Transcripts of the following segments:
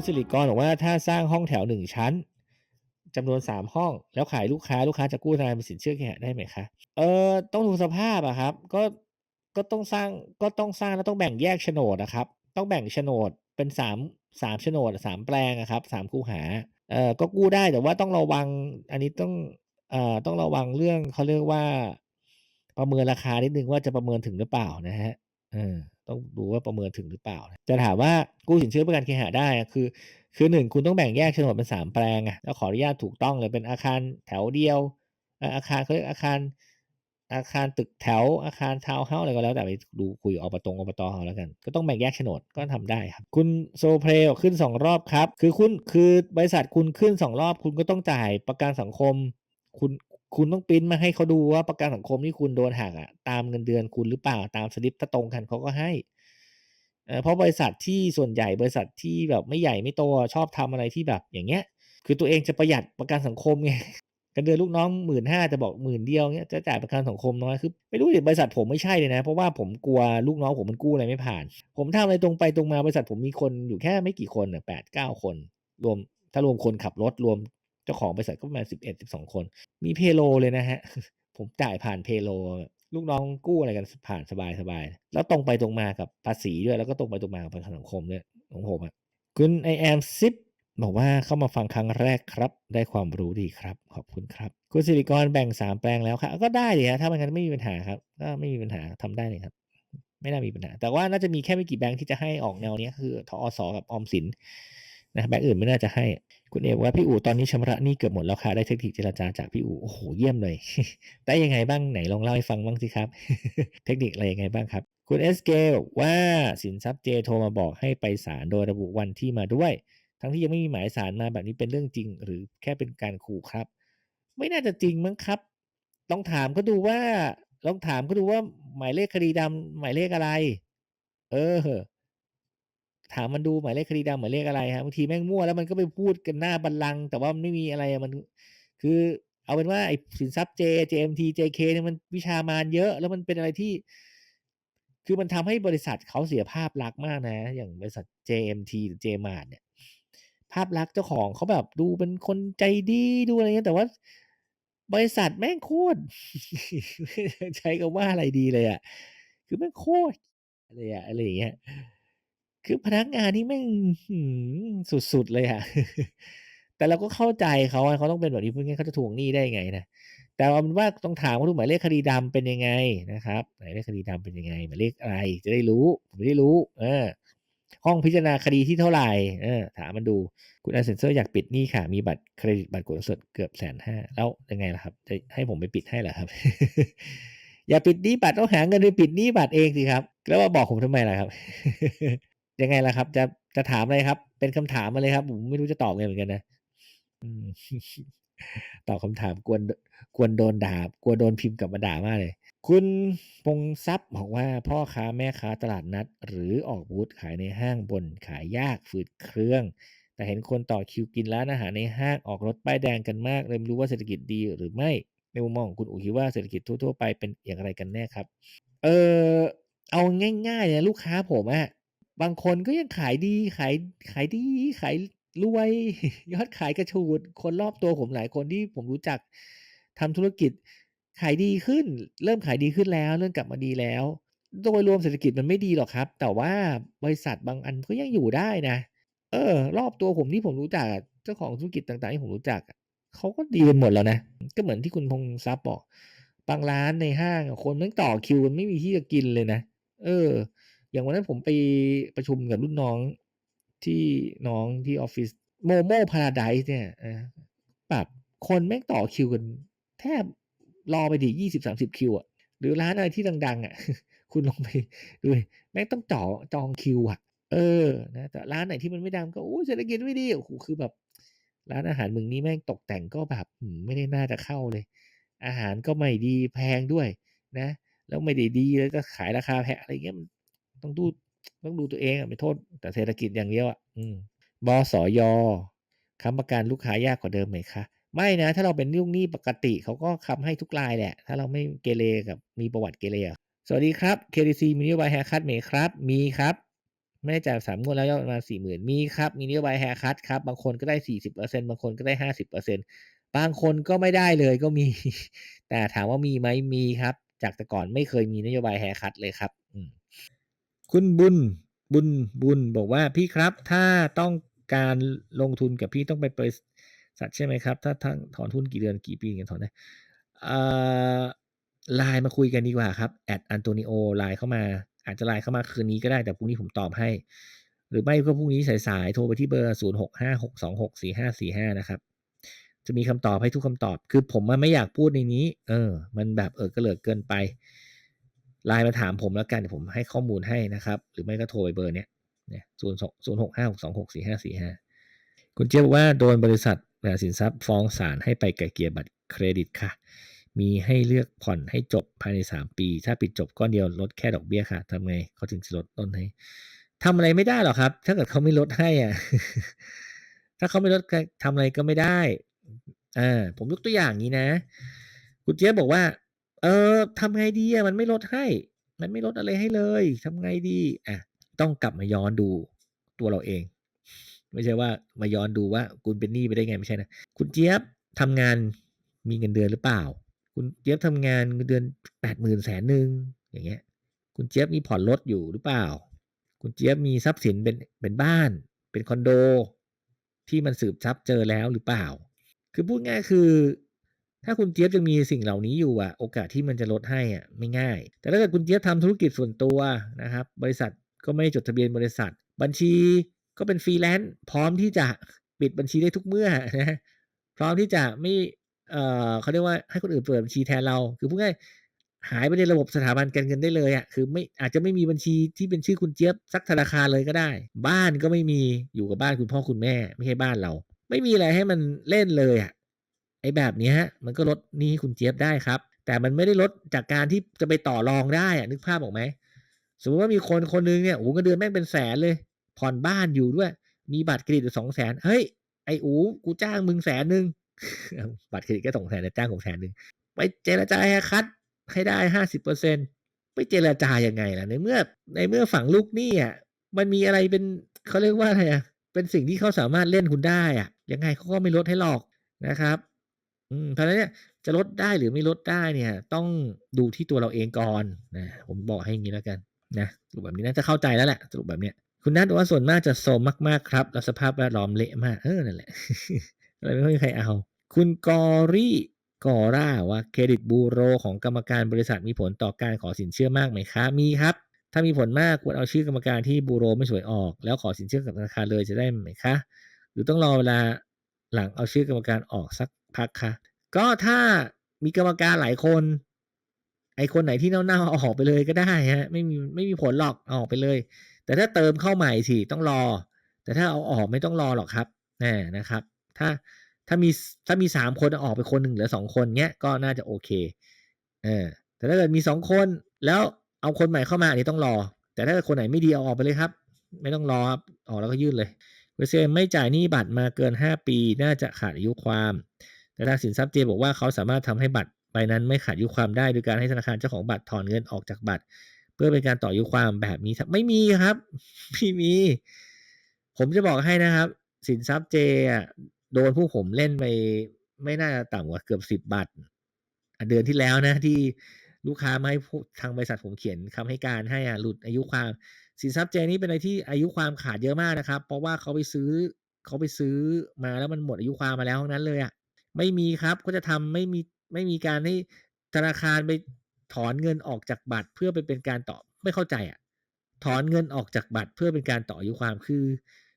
คุณสิริกรบอกว่าถ้าสร้างห้องแถวหนึ่งชั้นจำนวนสามห้อง แล้วขายลูกค้าลูกค้าจะกู้ธนาคารเป็นสินเชื่อเคหะได้ไหมคะเออต้องดูสภาพอะครับ ก็ก็ต้องสร้างก็ต้องสร้างแล้วต้องแบ่งแยกโฉนดนะครับ ต้องแบ่งโฉนดเป็นสามสามโฉนดสามแปลงอะครับสามคู่หาเออก็กู้ได้แต่ว่าต้องระวังอันนี้ต้องเอ่อต้องระวังเรื่องเขาเรียกว่า ประเมินราคานิดนึงว่าจะประเมินถึงหรือเปล่านะฮะเออ ต้องดูว่าประเมินถึงหรือเปล่า จะถามว่ากู้สินเชื่อประกันเคหะได้คือ คือหนึ่งคุณต้องแบ่งแยกโฉนดเป็นสามแปลงอะแล้วขออนุญาตถูกต้องเลยเป็นอาคารแถวเดียว อาคารเขาเรียกอาคาร อาคารตึกแถวอาคารทาวน์เฮาส์อะไรก็แล้วแต่ไปดูคุยอบตงอบตเอาแล้วกัน ก็ต้องแบ่งแยกโฉนดก็ทำได้ครับ คุณโซเพลขึ้นสองรอบครับ คือคุณคือบริษัทคุณขึ้นสองรอบ คุณก็ต้องจ่ายประกันสังคม คุณ คุณต้องปริ้นมาให้เขาดูว่าประกันสังคมที่คุณโดนหักอะตามเงินเดือนคุณหรือเปล่าตามสลิปถ้าตรงกันเขาก็ให้เพราะบริษัทที่ส่วนใหญ่บริษัทที่แบบไม่ใหญ่ไม่โตชอบทำอะไรที่แบบอย่างเงี้ย คือตัวเองจะประหยัดประกันสังคมไงเงินเดือนลูกน้องหมื่นห้าจะบอกหมื่นเดียวเงี้ยจะจ่ายประกันสังคมน้อยคือไม่รู้ดิบริษัทผมไม่ใช่เลยนะ เพราะว่าผมกลัวลูกน้องผมมันกู้อะไรไม่ผ่าน ผมทำอะไรตรงไปตรงมาบริษัทผมมีคนอยู่แค่ไม่กี่คนแปดเก้าคน รวมถ้ารวมคนขับรถรวม เจ้าของบริษัทก็ประมาณสิบเอ็ดสิบสองคน มีเพโลเลยนะฮะ ผมจ่ายผ่านเพโล ลูกน้องกู้อะไรกันผ่านสบายสบายแล้วตรงไปตรงมากับภาษีด้วย แล้วก็ตรงไปตรงมากับประกันสังคมด้วยของผมอะคุณไอแอมซิปบอกว่าเข้ามาฟังครั้งแรกครับ ได้ความรู้ดีครับ ขอบคุณครับ คุณสิริกรแบ่งสามแปลงแล้วครับก็ได้เลยฮะถ้ามันงั้นไม่มีปัญหาครับ ก็ไม่มีปัญหาทำได้เลยครับ ไม่น่ามีปัญหา แต่ว่าน่าจะมีแค่ไม่กี่แบงค์ที่จะให้ออกแนวนี้คือทอสกับออมสิน นะแบงค์อื่นไม่น่าจะให้ คุณเอกว่าพี่อู๋ตอนนี้ชำระหนี้เกือบหมดแล้วค่ะได้เทคนิคเจรจาจากพี่อู๋โอ้โหเยี่ยมเลยได้ยังไงบ้างไหนลองเล่าให้ฟังบ้างสิครับ เทคนิคอะไรยังไงบ้างครับ คุณเอสเกบอกว่าสินทรัพย์เจโทรมาบอกให้ไปศาลโดยระบุวันที่มาด้วย ทั้งที่ยังไม่มีหมายสารมาแบบนี้เป็นเรื่องจริง หรือแค่เป็นการขู่ครับ ไม่น่าจะจริงมั้งครับต้องถามก็ดูว่าลองถามก็ดูว่าหมายเลขคดีดำหมายเลขอะไร เออ ถามมันดูหมายเลขคดีดำหมายเลขอะไรฮะบางทีแม่งมั่วแล้วมันก็ไปพูดกันหน้าบัลลังก์แต่ว่ามันไม่มีอะไรอะมัน คือเอาเป็นว่าไอ้สินทรัพย์ J JMT JK เนี่ยมันวิชามานเยอะ แล้วมันเป็นอะไรที่ คือมันทำให้บริษัทเขาเสียภาพลักษณ์มากนะ อย่างบริษัท JMT หรือ JMart เนี่ย ภาพลักษณ์เจ้าของเขาแบบดูเป็นคนใจดีดูอะไรเงี้ยแต่ว่าบริษัทแม่งโคตรใช้คำว่าอะไรดีเลยอะคือแม่งโคตรเลยอะอะไรอย่างเงี้ย คือพนักงานนี่แม่ง อื้อฮือ สุด ๆ เลยอะ แต่เราก็เข้าใจเขาอะ เขาต้องเป็นแบบนี้ ไม่งั้นเขาจะทวงหนี้ได้ยังไงนะ แต่เอาเป็นว่าต้องถามว่าดู หมายเลขคดีดำเป็นยังไงนะครับ หมายเลขคดีดำเป็นยังไง หมายเลขอะไร จะได้รู้ ผมจะได้รู้ เออ ห้องพิจารณาคดีที่เท่าไหร่เออ ถามมันดู คุณอาเซนเซอร์อยากปิดหนี้ค่ะ มีบัตรเครดิต บัตรกดเงินสดเกือบแสนห้าแล้วยังไงล่ะครับ จะให้ผมไปปิดให้เหรอครับ อย่าปิดหนี้บัตร ต้องหาเงินไปปิดหนี้บัตรเองสิครับ แล้วมาบอกผมทำไมล่ะครับ ยังไงล่ะครับ จะจะถามอะไรครับ เป็นคำถามมาเลยครับ ผมไม่รู้จะตอบไงเหมือนกันนะตอบคำถามกวนกวนโดนด่ากลัวโดนพิมพ์กลับมาด่ามากเลย คุณพงทรัพย์บอกว่าพ่อค้าแม่ค้าตลาดนัด หรือออกบูธขายในห้างบนขายยากฝืดเครื่อง แต่เห็นคนต่อคิวกินร้านอาหารในห้างออกรถป้ายแดงกันมากเลยไม่รู้ว่าเศรษฐกิจดีหรือไม่ในมุมมองของคุณอูคิดว่าเศรษฐกิจทั่วๆไปเป็นอย่างไรกันแน่ครับ เออเอาง่ายๆเนี่ยลูกค้าผมอะ บางคนก็ยังขายดีขายขายดีขายรวย ยอดขายกระฉูด คนรอบตัวผมหลายคนที่ผมรู้จักทำธุรกิจขายดีขึ้น เริ่มขายดีขึ้นแล้วเริ่มกลับมาดีแล้ว โดยรวมเศรษฐกิจมันไม่ดีหรอกครับ แต่ว่าบริษัทบางอันก็ยังอยู่ได้นะ เออ รอบตัวผมที่ผมรู้จักเจ้าของธุรกิจต่างๆที่ผมรู้จักเขาก็ดีกันหมดแล้วนะ ก็เหมือนที่คุณพงษ์ทรัพย์บอก บางร้านในห้างคนแม่งต่อคิวกันไม่มีที่จะกินเลยนะ เออ อย่างวันนั้นผมไปประชุมกับรุ่นน้องที่น้องที่ออฟฟิศโมโมพาราไดส์เนี่ยแบบคนแม่งต่อคิวกัน แทบรอไปดิยี่สิบสามสิบคิวอะหรือร้านอะไรที่ดัง ๆอะ คุณลองไปดูแม่งต้องจ่อจองคิวอะ เออนะแต่ร้านไหนที่มันไม่ดังก็โอ้ยเศรษฐกิจไม่ดีโอ้โหคือแบบ ร้านอาหารมึงนี้แม่งตกแต่งก็แบบไม่ได้น่าจะเข้าเลย อาหารก็ไม่ดีแพงด้วยนะ แล้วไม่ได้ดีแล้วก็ขายราคาแพงอะไรเงี้ยมัน ต้องดูต้องดูตัวเองอะไม่โทษ แต่เศรษฐกิจอย่างเดียวอะอืมบสยค้ำประกันลูกค้ายากกว่าเดิมไหมคะไม่นะ ถ้าเราเป็นลูกหนี้ปกติเขาก็ค้ำให้ทุกรายแหละ ถ้าเราไม่เกเรกับมีประวัติเกเรสวัสดีครับ KDC มีนโยบายแฮร์คัตไหมครับ มีครับ ไม่ได้จ่ายสามงวดแล้วยอดประมาณสี่หมื่นมีครับ มีนโยบายแฮร์คัตครับ บางคนก็ได้สี่สิบเปอร์เซ็นบางคนก็ได้ห้าสิบเปอร์เซ็นบางคนก็ไม่ได้เลยก็มี แต่ถามว่ามีไหมมีครับ จากแต่ก่อนไม่เคยมีนโยบายแฮร์คัตเลยครับอืม คุณบุญบุญบุญบอกว่าพี่ครับถ้าต้องการลงทุนกับพี่ต้องไปบริษัทใช่ไหมครับ ถ้าทั้งถอนทุนกี่เดือนกี่ปีกันถอนได้ไลน์มาคุยกันดีกว่าครับแอดอันโตนิโอไลน์เข้ามา อาจจะไลน์เข้ามาคืนนี้ก็ได้แต่พรุ่งนี้ผมตอบให้ หรือไม่ก็พรุ่งนี้สายๆโทรไปที่เบอร์ 0 6 5 6 2 6 4 5 4 5 นะครับ จะมีคำตอบให้ทุกคำตอบ คือผมมันไม่อยากพูดในนี้ เออ มันแบบเออกระเหลิกเกินไป ไลน์มาถามผมแล้วกันเดี๋ยวผมให้ข้อมูลให้นะครับ หรือไม่ก็โทรไปเบอร์เนี้ยเนี่ยศูนย์ศูนย์หกห้าหกสองหกสี่ห้าสี่ห้าคุณเจี๊ยบบอกว่าโดนบริษัทบริษัทสินทรัพย์ฟ้องศาลให้ไปไกลเกลี่ยบัตรเครดิตค่ะ มีให้เลือกผ่อนให้จบภายใน 3 ปี ถ้าปิดจบก้อนเดียวลดแค่ดอกเบี้ยค่ะทำไงเขาถึงจะลดต้นให้ทำอะไรไม่ได้หรอกครับ ถ้าเกิดเขาไม่ลดให้อะถ้าเขาไม่ลดทำอะไรก็ไม่ได้อ่าผมยกตัวอย่างนี้นะ คุณเจี๊ยบบอกว่า เออทำไงดีอะมันไม่ลดให้ มันไม่ลดอะไรให้เลยทำไงดีอะต้องกลับมาย้อนดูตัวเราเอง ไม่ใช่ว่ามาย้อนดูว่าคุณเป็นหนี้ไปได้ไงไม่ใช่นะคุณเจี๊ยบทำงานมีเงินเดือนหรือเปล่า คุณเจี๊ยบทำงานเงินเดือนแปดหมื่นแสนหนึ่งอย่างเงี้ย คุณเจี๊ยบมีผ่อนรถอยู่หรือเปล่า คุณเจี๊ยบมีทรัพย์สินเป็นเป็นบ้าน เป็นคอนโด ที่มันสืบทรัพย์เจอแล้วหรือเปล่า คือพูดง่ายคือ ถ้าคุณเจี๊ยบยังมีสิ่งเหล่านี้อยู่อะโอกาสที่มันจะลดให้อะไม่ง่าย แต่ถ้าเกิดคุณเจี๊ยบทำธุรกิจส่วนตัวนะครับ บริษัทก็ไม่จดทะเบียนบริษัท บัญชีก็เป็นฟรีแลนซ์พร้อมที่จะปิดบัญชีได้ทุกเมื่อนะพร้อมที่จะไม่เอ่อเขาเรียกว่าให้คนอื่นเปิดบัญชีแทนเรา คือพูดง่ายหายไปในระบบสถาบันการเงินได้เลยอะคือไม่อาจจะไม่มีบัญชีที่เป็นชื่อคุณเจี๊ยบสักธนาคารเลยก็ได้ บ้านก็ไม่มีอยู่กับบ้านคุณพ่อคุณแม่ ไม่ใช่บ้านเรา ไม่มีอะไรให้มันเล่นเลยอะ ไอ้แบบนี้มันก็ลดหนี้คุณเจี๊ยบได้ครับ แต่มันไม่ได้ลดจากการที่จะไปต่อรองได้อะนึกภาพออกไหมสมมติว่ามีคนคนนึงเนี่ยโอ้เงินเดือนแม่งเป็นแสนเลย ผ่อนบ้านอยู่ด้วย มีบัตรเครดิตสองแสนเฮ้ยไอ้อูกูจ้างมึงแสนหนึ่งบัตรเครดิตก็สองแสนแต่จ้างผมแสนหนึ่งไปเจรจาให้คัดให้ได้ห้าสิบเปอร์เซ็นไปเจรจายังไงล่ะในเมื่อในเมื่อฝั่งลูกหนี้อะมันมีอะไรเป็นเขาเรียกว่าอะไรอะเป็นสิ่งที่เขาสามารถเล่นคุณได้อะยังไงเขาก็ไม่ลดให้หรอกนะครับ อืมเพราะฉะนั้นเนี่ยจะลดได้หรือไม่ลดได้เนี่ย ต้องดูที่ตัวเราเองก่อนนะผมบอกให้อย่างนี้แล้วกันนะสรุปแบบนี้น่าจะเข้าใจแล้วแหละสรุปแบบเนี้ยคุณนัทว่าส่วนมากจะโซมมากๆครับแล้วสภาพแวดล้อมเละมากเออนั่นแหละอะไรไม่ค่อยใครเอา คุณกอรี่กอร่าว่าเครดิตบูโรของกรรมการบริษัทมีผลต่อการขอสินเชื่อมากไหมคะมีครับ ถ้ามีผลมากควรเอาชื่อกรรมการที่บูโรไม่สวยออก แล้วขอสินเชื่อกับธนาคารเลยจะได้ไหมคะ หรือต้องรอเวลาหลังเอาชื่อกรรมการออกสัก พักค่ะ ก็ถ้ามีกรรมการหลายคน ไอคนไหนที่เน่าๆเอาออกไปเลยก็ได้ฮะไม่มีไม่มีผลหรอกเอาออกไปเลย แต่ถ้าเติมเข้าใหม่สิต้องรอ แต่ถ้าเอาออกไม่ต้องรอหรอกครับน่นะครับ ถ้าถ้ามีถ้ามีสามคนออกไปคนหนึ่งหลือสองคนเนี้ยก็น่าจะโอเคเออแต่ถ้าเกิดมีสองคนแล้วเอาคนใหม่เข้ามาอันนี้ต้องรอ แต่ถ้าคนไหนไม่ดีเอาออกไปเลยครับ ไม่ต้องรอครับออกแล้วก็ยื่นเลยเวเซไม่จ่ายหนี้บัตรมาเกิน 5 ปี น่าจะขาดอายุความ แต่ทางสินทรัพย์เจบอกว่าเขาสามารถทำให้บัตรใบนั้นไม่ขาดอายุความได้โดยการให้ธนาคารเจ้าของบัตรถอนเงินออกจากบัตร เพื่อเป็นการต่ออายุความแบบนี้ไม่มีครับไม่มี ผมจะบอกให้นะครับ สินทรัพย์เจโดนผู้ผมเล่นไปไม่น่าจะต่ำกว่าเกือบสิบบัตรเดือนที่แล้วนะที่ลูกค้าไม่ทางบริษัทผมเขียนคำให้การให้อะหลุดอายุความ สินทรัพย์เจนี่เป็นอะไรที่อายุความขาดเยอะมากนะครับ เพราะว่าเขาไปซื้อเขาไปซื้อมาแล้วมันหมดอายุความมาแล้วทั้งนั้นเลยอะ ไม่มีครับก็จะทำไม่มีไม่มีการให้ธนาคารไปถอนเงินออกจากบัตรเพื่อไปเป็นการต่อไม่เข้าใจอะ ถอนเงินออกจากบัตรเพื่อเป็นการต่ออายุความคือ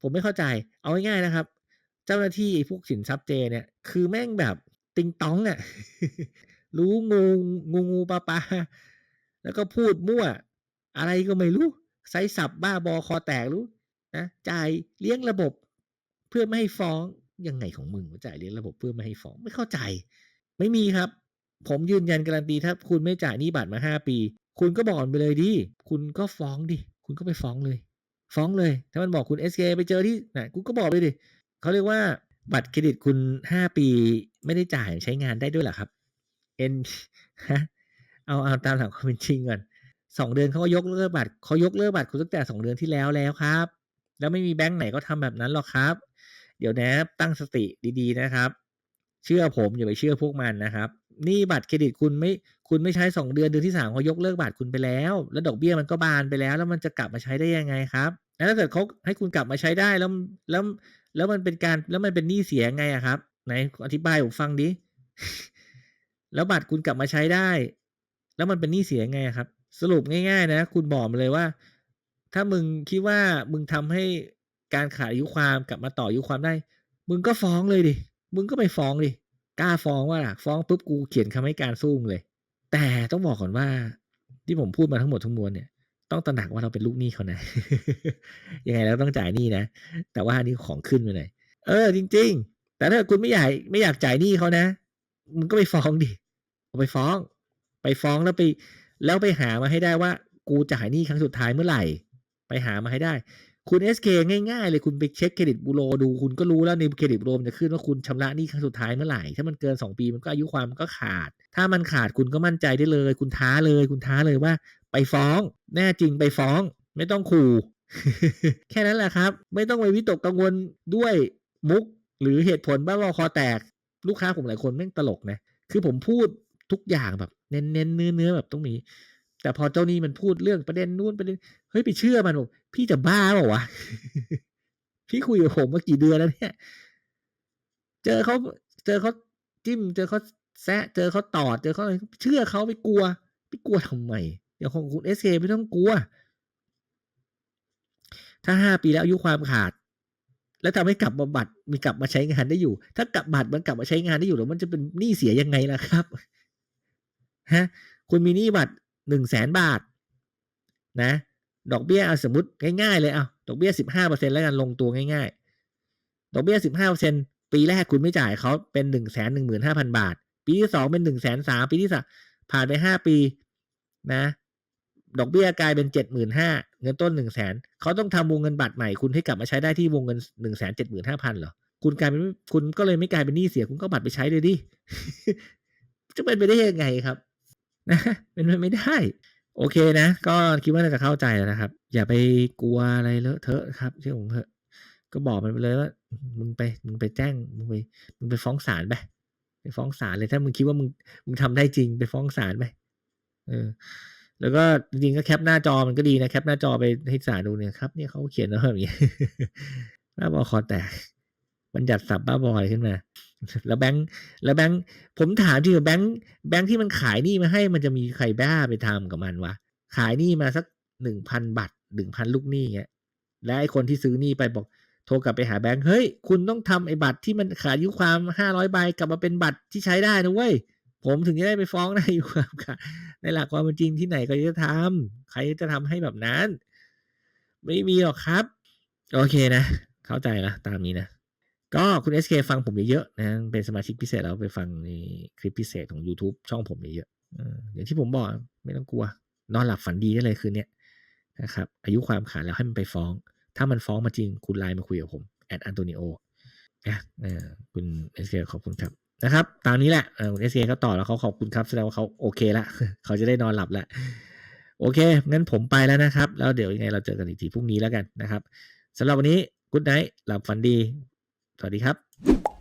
ผมไม่เข้าใจ เอาง่ายๆนะครับ เจ้าหน้าที่พวกสินทรัพย์เจเนี่ย คือแม่งแบบติงต้องอะรู้งูงูงูปลาปลาแล้วก็พูดมั่ว อะไรก็ไม่รู้ไซสับบ้าบอคอแตกรู้นะจ่ายเลี้ยงระบบ เพื่อไม่ให้ฟ้อง ยังไงของมึงจ่ายเลี้ยงระบบเพื่อไม่ให้ฟ้องไม่เข้าใจ ไม่มีครับ ผมยืนยันการันตีถ้าคุณไม่จ่ายนี้บัตรมาห้าปี คุณก็บอกไปเลยดิคุณก็ฟ้องดิคุณก็ไปฟ้องเลย ฟ้องเลย ถ้ามันบอกคุณ SK ไปเจอที่ไหนคุณก็บอกเลยดิเขาเรียกว่าบัตรเครดิตคุณห้าปีไม่ได้จ่ายใช้งานได้ด้วยหรอครับ N ฮะเอาเอาตามหลักความเป็นจริงก่อนสองเดือนเขาก็ยกเลิกบัตรเขายกเลิกบัตรคุณตั้งแต่สองเดือนที่แล้วแล้วครับ แล้วไม่มีแบงค์ไหนก็ทำแบบนั้นหรอกครับ เดี๋ยวนะตั้งสติดีๆนะครับ เชื่อผมอย่าไปเชื่อพวกมันนะครับนี่บัตรเครดิตคุณไม่คุณไม่ใช้สองเดือนเดือนที่สามเขายกเลิกบัตรคุณไปแล้ว แล้วดอกเบี้ยมันก็บานไปแล้ว แล้วมันจะกลับมาใช้ได้ยังไงครับแล้วถ้าเกิดเขาให้คุณกลับมาใช้ได้แล้วแล้วแล้วมันเป็นการแล้วมันเป็นหนี้เสียไงอะครับไหนอธิบายผมฟังดิแล้วบัตรคุณกลับมาใช้ได้ แล้วมันเป็นหนี้เสียไงครับ สรุปง่าย ๆ นะ คุณบอกมาเลยว่า ถ้ามึงคิดว่ามึงทำให้ การขาดอายุความกลับมาต่ออายุความได้ มึงก็ฟ้องเลยดิ มึงก็ไปฟ้องดิ กล้าฟ้องว่าล่ะ ฟ้องปุ๊บกูเขียนคำให้การสู้เลย แต่ต้องบอกก่อนว่า ที่ผมพูดมาทั้งหมดทั้งมวลเนี่ยต้องตระหนักว่าเราเป็นลูกหนี้เขานะ ยังไงเราก็ต้องจ่ายหนี้นะ แต่ว่านนี้ของขึ้นไปหน่อย เออ จริง ๆ แต่ถ้าคุณไม่อยากไม่อยากจ่ายหนี้เขานะ มึงก็ไปฟ้องดิเอาไปฟ้อง ไปฟ้องแล้วไป แล้วไปหามาให้ได้ว่า กูจ่ายหนี้ครั้งสุดท้ายเมื่อไหร่ ไปหามาให้ได้ คุณ SK ง่ายๆเลยคุณไปเช็คเครดิตบูโรดูคุณก็รู้แล้วในเครดิตบูโรมันจะขึ้นว่าคุณชำระหนี้ครั้งสุดท้ายเมื่อไหร่ ถ้ามันเกิน 2 ปีมันก็อายุความมันก็ขาด ถ้ามันขาดคุณก็มั่นใจได้เลย คุณท้าเลย คุณท้าเลยว่า ไปฟ้อง แน่จริงไปฟ้อง ไม่ต้องขู่ แค่นั้นแหละครับ ไม่ต้องไปวิตกกังวลด้วยมุก หรือเหตุผลบ้าบอคอแตก ลูกค้าผมหลายคนแม่งตลกนะคือผมพูดทุกอย่างแบบ เน้นเน้นเนื้อเนื้อแบบต้องมีแต่พอเจ้านี้มันพูดเรื่องประเด็นนู้นประเด็น ฮ้ยไปเชื่อมันบอกพี่จะบ้าเปล่าวะพี่คุยกับผมมากี่เดือนแล้วเนี่ย เจอเขาเจอเขาจิ้ม เจอเขาแซะ เจอเขาตอด เจอเขาอะไรเชื่อเขาไปกลัวไปกลัวทำไมเดี๋ยวของคุณเอสเคไม่ต้องกลัว ถ้าห้าปีแล้วอายุความขาด แล้วทำให้กลับมาบัตรมีกลับมาใช้งานได้อยู่ ถ้ากลับบัตรมันกลับมาใช้งานได้อยู่แล้วมันจะเป็นหนี้เสียยังไงล่ะครับฮะคุณมีหนี้บัตรหนึ่งแสนบาท นะ ดอกเบี้ยเอาสมมติง่ายๆเลยเอาดอกเบี้ยสิบห้าเปอร์เซ็นแล้วกันลงตัวง่ายๆ ดอกเบี้ยสิบห้าเปอร์เซ็นปีแรกคุณไม่จ่ายเขาเป็นหนึ่งแสนหนึ่งหมื่นห้าพันบาท ปีที่สองเป็นหนึ่งแสนสามปีที่สามผ่านไปห้าปีนะ ดอกเบี้ยกลายเป็นเจ็ดหมื่นห้าเงินต้นหนึ่งแสนเขาต้องทำวงเงินบัตรใหม่คุณให้กลับมาใช้ได้ที่วงเงินหนึ่งแสนเจ็ดหมื่นห้าพันเหรอคุณกลายเป็นคุณก็เลยไม่กลายเป็นหนี้เสียคุณก็บัตรไปใช้เลยดิจะเป็นไปได้ยังไงครับ นะเป็นไปไม่ได้ โอเคนะ ก็คิดว่าน่าจะเข้าใจแล้วนะครับ อย่าไปกลัวอะไรเลอะเทอะครับเชื่อผมเถอะ ก็บอกมันไปเลยว่ามึงไปมึงไปแจ้งมึงไปมึงไปฟ้องศาลไปไปฟ้องศาลเลยถ้ามึงคิดว่ามึงมึงทำได้จริงไปฟ้องศาลไปเออ แล้วก็จริงก็แคปหน้าจอมันก็ดีนะแคปหน้าจอไปให้ศาลดูเนี่ยครับเนี่ยเขาเขียนมาแบบนี้บ้าบอกคอแตก บัญญัติศัพท์บ้าบอยขึ้นมา แล้วแบงค์แล้วแบงค์ผมถามจริงแบงค์แบงค์ที่มันขายหนี่มาให้มันจะมีใครบ้าไปทำกับมันวะขายหนี่มาสักหนึ่งพันบาทหนึ่งพันลูกหนี้เงี้ยแล้วไอคนที่ซื้อหนี่ไปบอกโทรกลับไปหาแบงค์เฮ้ย คุณต้องทำไอ้บัตรที่มันขาดอายุความห้าร้อยใบกลับมาเป็นบัตรที่ใช้ได้นะเว้ยผมถึงจะได้ไปฟ้องได้อายุความค่ะ ในหลักความเป็นจริงที่ไหนก็จะทำใครจะทำให้แบบนั้น ไม่มีหรอกครับ โอเคนะ เข้าใจละตามนี้นะ ก็คุณ SK ฟังผมเยอะๆนะเป็นสมาชิกพิเศษแล้วไปฟังในคลิปพิเศษของ YouTube ช่องผมเยอะๆอย่างที่ผมบอกไม่ต้องกลัว นอนหลับฝันดีได้เลยคืนนี้นะครับอายุความขาดแล้วให้มันไปฟ้อง ถ้ามันฟ้องมาจริงคุณไลน์มาคุยกับผมแอดอันโตนิโอนะคุณ SK ขอบคุณครับนะครับ ตามนี้แหละคุณ SK เขาต่อแล้วเขาขอบคุณครับแสดงว่าเขาโอเคละเขาจะได้นอนหลับแล้วโอเค งั้นผมไปแล้วนะครับ แล้วเดี๋ยวยังไงเราเจอกันอีกทีพรุ่งนี้แล้วกันนะครับสำหรับวันนี้กุ๊ดไนท์หลับฝันดี สวัสดีครับ